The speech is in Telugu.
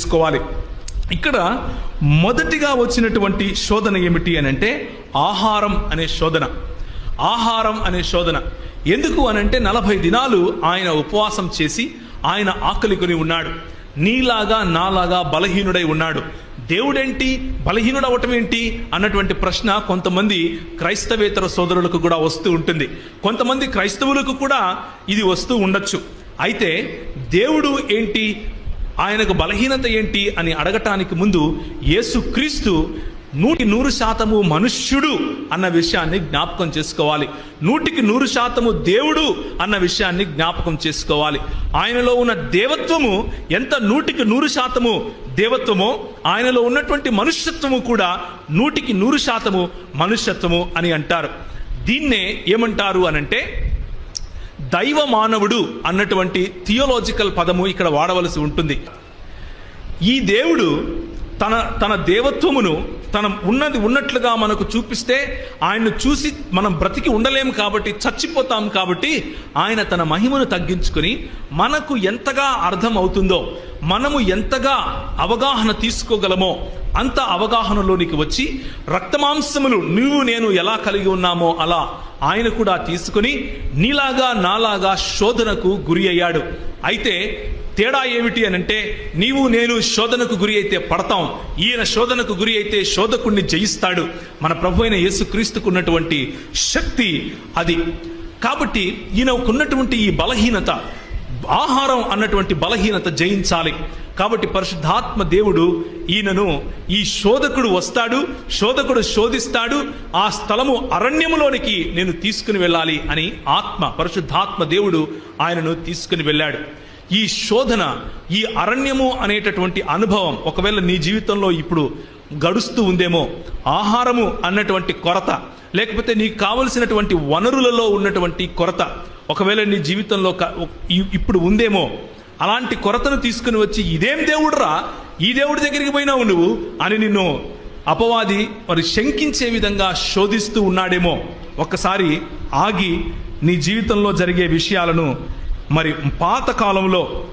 చేసుకోవాలి ఇక్కడ మొదటిగా వచ్చినటువంటి శోధన ఏమిటి అని అంటే ఆహారం అనే శోధన. ఆహారం అనే శోధన. ఎందుకు అనంటే నలభై దినాలు ఆయన ఉపవాసం చేసి ఆయన ఆకలి కొని ఉన్నాడు. నీలాగా నాలాగా బలహీనుడై ఉన్నాడు. దేవుడేంటి? బలహీనుడు అవటం ఏంటి అన్నటువంటి ప్రశ్న కొంతమంది క్రైస్తవేతర సోదరులకు కూడా వస్తూ ఉంటుంది. కొంతమంది క్రైస్తవులకు కూడా ఇది వస్తూ ఉండొచ్చు. అయితే దేవుడు ఏంటి? ఆయనకు బలహీనత ఏంటి అని అడగటానికి ముందు యేసుక్రీస్తు నూటి నూరు శాతము మనుష్యుడు అన్న విషయాన్ని జ్ఞాపకం చేసుకోవాలి. నూటికి నూరు శాతము దేవుడు అన్న విషయాన్ని జ్ఞాపకం చేసుకోవాలి. ఆయనలో ఉన్న దేవత్వము ఎంత నూటికి నూరు శాతము దేవత్వమో ఆయనలో ఉన్నటువంటి మనుష్యత్వము కూడా నూటికి నూరు శాతము మనుష్యత్వము అని అంటారు. దీన్నే ఏమంటారు అనంటే దైవ మానవుడు అన్నటువంటి థియోలాజికల్ పదము ఇక్కడ వాడవలసి ఉంటుంది. ఈ దేవుడు తన తన దేవత్వమును తన ఉన్నది ఉన్నట్లుగా మనకు చూపిస్తే ఆయన్ను చూసి మనం బ్రతికి ఉండలేము కాబట్టి చచ్చిపోతాం కాబట్టి ఆయన తన మహిమను తగ్గించుకొని మనకు ఎంతగా అర్థం అవుతుందో మనము ఎంతగా అవగాహన తీసుకోగలమో అంత అవగాహనలోనికి వచ్చి రక్తమాంసములు నువ్వు నేను ఎలా కలిగి ఉన్నామో అలా ఆయన కూడా తీసుకుని నీలాగా నాలాగా శోధనకు గురి అయ్యాడు. అయితే తేడా ఏమిటి అని అంటే నీవు నేను శోధనకు గురి అయితే పడతాం. ఈయన శోధనకు గురి అయితే శోధకుణ్ణి జయిస్తాడు. మన ప్రభు అయిన యేసుక్రీస్తుకున్నటువంటి శక్తి అది. కాబట్టి ఈయనకున్నటువంటి ఈ బలహీనత ఆహారం అన్నటువంటి బలహీనత జయించాలి. కాబట్టి పరిశుద్ధాత్మ దేవుడు ఈయనను ఈ శోధకుడు వస్తాడు శోధకుడు శోధిస్తాడు ఆ స్థలము అరణ్యములోనికి నేను తీసుకుని వెళ్ళాలి అని ఆత్మ పరిశుద్ధాత్మ దేవుడు ఆయనను తీసుకుని వెళ్ళాడు. ఈ శోధన ఈ అరణ్యము అనేటటువంటి అనుభవం ఒకవేళ నీ జీవితంలో ఇప్పుడు గడుస్తూ ఉందేమో ఆహారము అన్నటువంటి కొరత లేకపోతే నీకు కావలసినటువంటి వనరులలో ఉన్నటువంటి కొరత ఒకవేళ నీ జీవితంలో ఇప్పుడు ఉందేమో అలాంటి కొరతను తీసుకుని వచ్చి ఇదేం దేవుడురా ఈ దేవుడి దగ్గరికి పోయినావు నువ్వు అని నిన్ను అపవాది మరి శంకించే విధంగా శోధిస్తూ ఉన్నాడేమో. ఒక్కసారి ఆగి నీ జీవితంలో జరిగే విషయాలను మరి పాతకాలంలో